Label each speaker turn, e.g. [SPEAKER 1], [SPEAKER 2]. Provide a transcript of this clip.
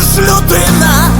[SPEAKER 1] ж людина.